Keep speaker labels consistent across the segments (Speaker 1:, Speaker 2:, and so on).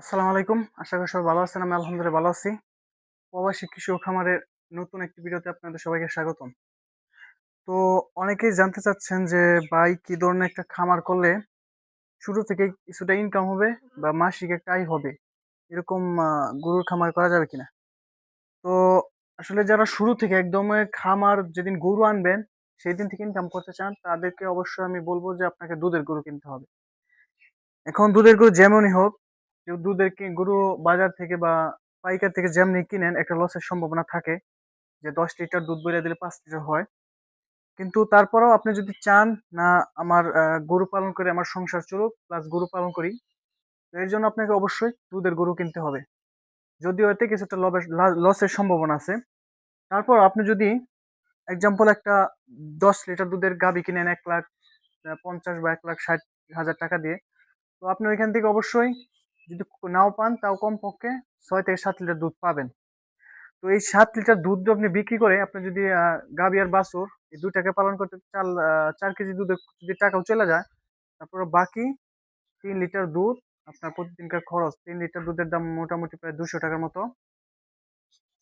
Speaker 1: আসসালামু আলাইকুম। আশা করি সবাই ভালো আছেন, আমি আলহামদুলিল্লাহ ভালো আছি। প্রবাসী কৃষি ও খামারের নতুন একটি ভিডিওতে আপনাদের সবাইকে স্বাগতম। তো অনেকেই জানতে চাচ্ছেন যে, ভাই, কি ধরনের একটা খামার করলে শুরু থেকে কিছুটা ইনকাম হবে বা মাসিক একটা আয় হবে? এরকম গরুর খামার করা যাবে কিনা? তো আসলে যারা শুরু থেকে একদম খামার যেদিন গরু আনবেন সেই দিন থেকে ইনকাম করতে চান, তাদেরকে অবশ্যই আমি বলব যে, আপনাকে দুধের গরু কিনতে হবে। এখন দুধের গরু যেমনই হোক কেউ দুধের গরু বাজার থেকে বা পাইকার থেকে যেমনি কিনেন, একটা লসের সম্ভাবনা থাকে যে দশ লিটার দুধ বইলে দিলে পাঁচ লিটার হয়। কিন্তু তারপরেও আপনি যদি চান না আমার গরু পালন করে আমার সংসার চলুক প্লাস গরু পালন করি এর জন্য আপনাকে অবশ্যই দুধের গরু কিনতে হবে। যদিও এতে কিছুটা লসের সম্ভাবনা আছে। তারপর আপনি যদি এক্সাম্পল একটা দশ লিটার দুধের গাভী কিনেন এক লাখ পঞ্চাশ বা এক লাখ, ষাট হাজার টাকা দিয়ে, তো আপনি ওইখান থেকে অবশ্যই যদি নাও পান তাও কমপক্ষে ছয় থেকে সাত লিটার দুধ পাবেন। তো এই সাত লিটার দুধ আপনি বিক্রি করে আপনি যদি গাভী আর বাছুর এই দুইটাকে পালন করতে আহ, চার কেজি দুধে যদি টাকাও চলে যায় তারপরে বাকি তিন লিটার দুধ আপনার প্রতিদিনকার খরচ তিন লিটার দুধের দাম মোটামুটি প্রায় দুশো টাকার মতো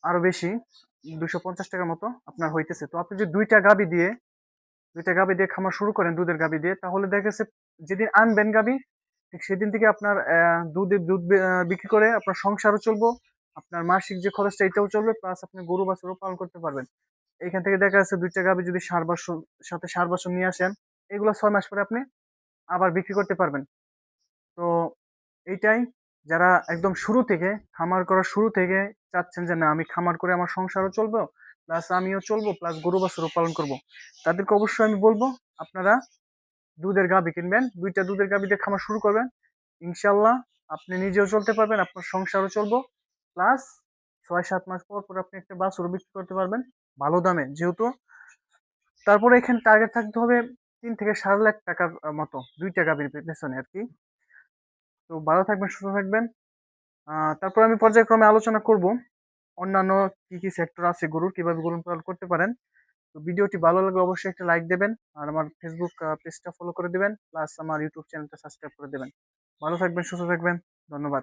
Speaker 1: আরও বেশি দুশো পঞ্চাশ টাকার মতো আপনার হইতেছে। তো আপনি যদি দুইটা গাভী দিয়ে দুইটা গাভী দিয়ে খামার শুরু করেন দুধের গাবি দিয়ে তাহলে দেখা গেছে যেদিন আনবেন গাভী ঠিক সেদিন থেকে আপনার দুধের দুধ বিক্রি করে আপনার সংসারও চলবো, আপনার মাসিক যে খরচটা এটাও চলবে প্লাস আপনি গরু, বাছুরও পালন করতে পারবেন। এখান থেকে দেখা যাচ্ছে দুইটা গাভী যদি সার বাসন, সাথে সার বাসন নিয়ে আসেন, এগুলো ছয় মাস পরে আপনি আবার বিক্রি করতে পারবেন। তো এইটাই যারা একদম শুরু থেকে, খামার করার শুরু থেকে চাচ্ছেন যে না, আমি খামার করে আমার সংসারও চলবো প্লাস আমিও চলবো প্লাস গরু, বাছুরও পালন করব, তাদেরকে অবশ্যই আমি বলব, আপনারা দুধের গাভী কিনবেন, দুইটা দুধের গাভী দিয়ে খামার শুরু করবেন। ইনশাল্লাহ আপনি নিজেও চলতে পারবেন, আপনার সংসারও চলবো। প্লাস ছয় সাত মাস পর পর আপনি একটা বাছুরও বিক্রি করতে পারবেন, ভালো দামে যেহেতু। তারপরে এখানে টার্গেট থাকতে হবে তিন থেকে সাত লাখ টাকার মতো, দুইটা গাভীর পেছনে আর কি। তো ভালো থাকবেন, সুস্থ থাকবেন। তারপর আমি পর্যায়ক্রমে আলোচনা করব অন্যান্য কি কি সেক্টর আছে গরুর, কীভাবে গরু পালন করতে পারেন। তো ভিডিওটি ভালো লাগলে অবশ্যই একটা লাইক দেবেন, আর আমার ফেসবুক পেজটা ফলো করে দেবেন প্লাস আমার ইউটিউব চ্যানেলটা সাবস্ক্রাইব করে দেবেন। ভালো থাকবেন, সুস্থ থাকবেন, ধন্যবাদ।